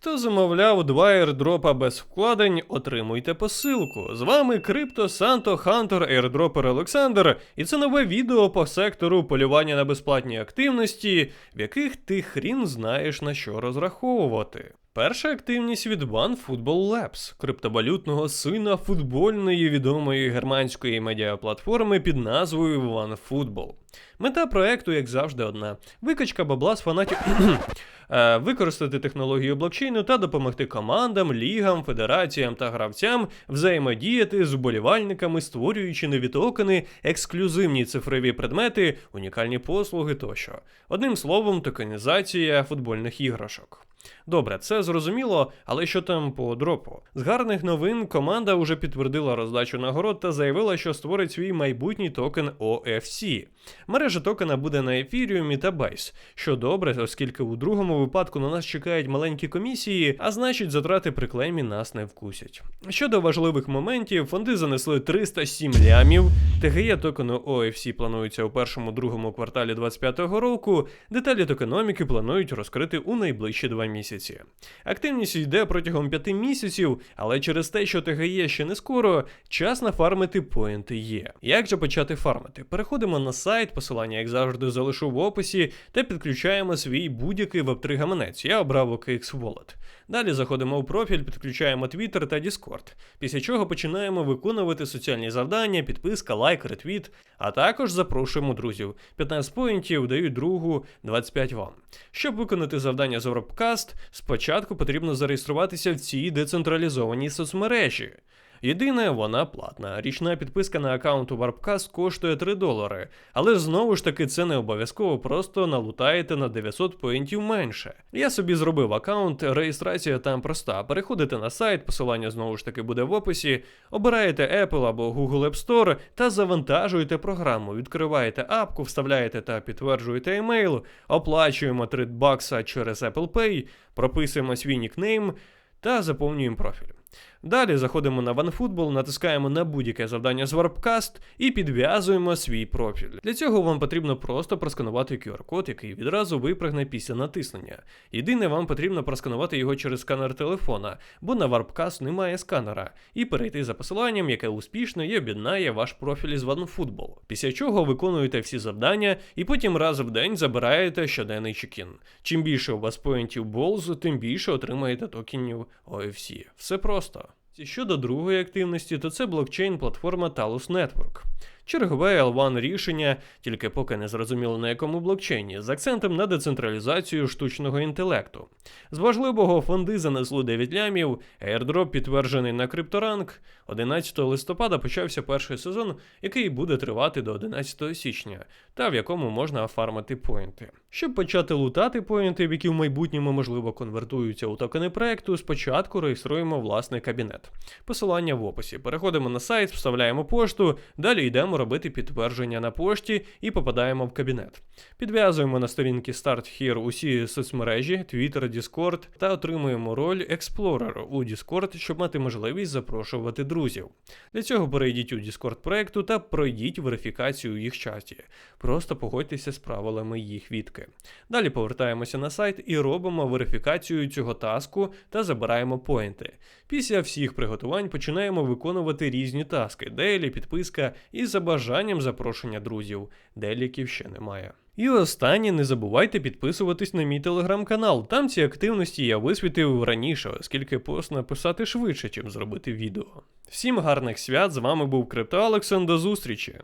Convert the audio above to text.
Хто замовляв два airdропа без вкладень, отримуйте посилку. З вами Крипто Санто Хантер airdropper Олександр, і це нове відео по сектору полювання на безплатні активності, в яких ти хрін знаєш на що розраховувати. Перша активність від OneFootball Labs, криптовалютного сина футбольної відомої германської медіаплатформи під назвою OneFootball. Мета проекту, як завжди, одна: викачка бабла з фанатів. Е, Використати технологію блокчейну та допомогти командам, лігам, федераціям та гравцям взаємодіяти з уболівальниками, створюючи нові токени, ексклюзивні цифрові предмети, унікальні послуги тощо. Одним словом, токенізація футбольних іграшок. Добре, це зрозуміло, але що там по дропу? З гарних новин команда вже підтвердила роздачу нагород та заявила, що створить свій майбутній токен OFC. Мережа токена буде на Ethereum та Base, що добре, оскільки у другому випадку на нас чекають маленькі комісії, а значить затрати при клеймі нас не вкусять. Щодо важливих моментів, фонди занесли 307 лямів. ТГЄ токену OFC планується у першому-другому кварталі 2025 року. Деталі токеноміки планують розкрити у найближчі два місяці. Активність йде протягом 5 місяців, але через те, що ТГЄ ще не скоро, час нафармити поінти є. Як же почати фармити? Переходимо на сайт, посилання, як завжди, залишу в описі, та підключаємо свій будь-який Web3 гаманець. Я обрав OKX Wallet. Далі заходимо у профіль, підключаємо Twitter та Discord, після чого починаємо виконувати соціальні завдання, підписка, лайк, ретвіт, а також запрошуємо друзів. 15 поінтів дають другу, 25 вам. Щоб виконати завдання з Europcast, спочатку потрібно зареєструватися в цій децентралізованій соцмережі. Єдине, вона платна. Річна підписка на аккаунт у Warpcast коштує 3 долари, але знову ж таки це не обов'язково, просто налутаєте на 900 поінтів менше. Я собі зробив аккаунт, реєстрація там проста. Переходите на сайт, посилання знову ж таки буде в описі, обираєте Apple або Google App Store та завантажуєте програму, відкриваєте апку, вставляєте та підтверджуєте емейл, оплачуємо 3 бакса через Apple Pay, прописуємо свій нікнейм та заповнюємо профіль. Далі заходимо на OneFootball, натискаємо на будь-яке завдання з Warpcast і підв'язуємо свій профіль. Для цього вам потрібно просто просканувати QR-код, який відразу випригне після натиснення. Єдине, вам потрібно просканувати його через сканер телефона, бо на Warpcast немає сканера, і перейти за посиланням, яке успішно і об'єднає ваш профіль із OneFootball. Після чого виконуєте всі завдання і потім раз в день забираєте щоденний чекін. Чим більше у вас поінтів Balls, тим більше отримаєте токенів OFC. Все просто. Щодо другої активності, то це блокчейн-платформа Talus Network. Чергове L1 рішення, тільки поки не зрозуміло на якому блокчейні, з акцентом на децентралізацію штучного інтелекту. З важливого фонди занесли 9 лямів, airdrop підтверджений на крипторанк. 11 листопада почався перший сезон, який буде тривати до 11 січня, та в якому можна офармити поінти. Щоб почати лутати поінти, які в майбутньому можливо конвертуються у токени проекту, спочатку реєструємо власний кабінет. Посилання в описі. Переходимо на сайт, вставляємо пошту, далі йдемо робити підтвердження на пошті і попадаємо в кабінет. Підв'язуємо на сторінки Start Here усі соцмережі, Twitter, Discord та отримуємо роль Explorer у Discord, щоб мати можливість запрошувати друзів. Для цього перейдіть у Discord проекту та пройдіть верифікацію їх чаті. Просто погодьтеся з правилами їх відки. Далі повертаємося на сайт і робимо верифікацію цього таску та забираємо поінти. Після всіх приготувань починаємо виконувати різні таски, делі, підписка і за бажанням запрошення друзів, деліків ще немає. І останнє, не забувайте підписуватись на мій телеграм-канал. Там ці активності я висвітив раніше, оскільки пост написати швидше, чим зробити відео. Всім гарних свят! З вами був Крипто Олександр, до зустрічі!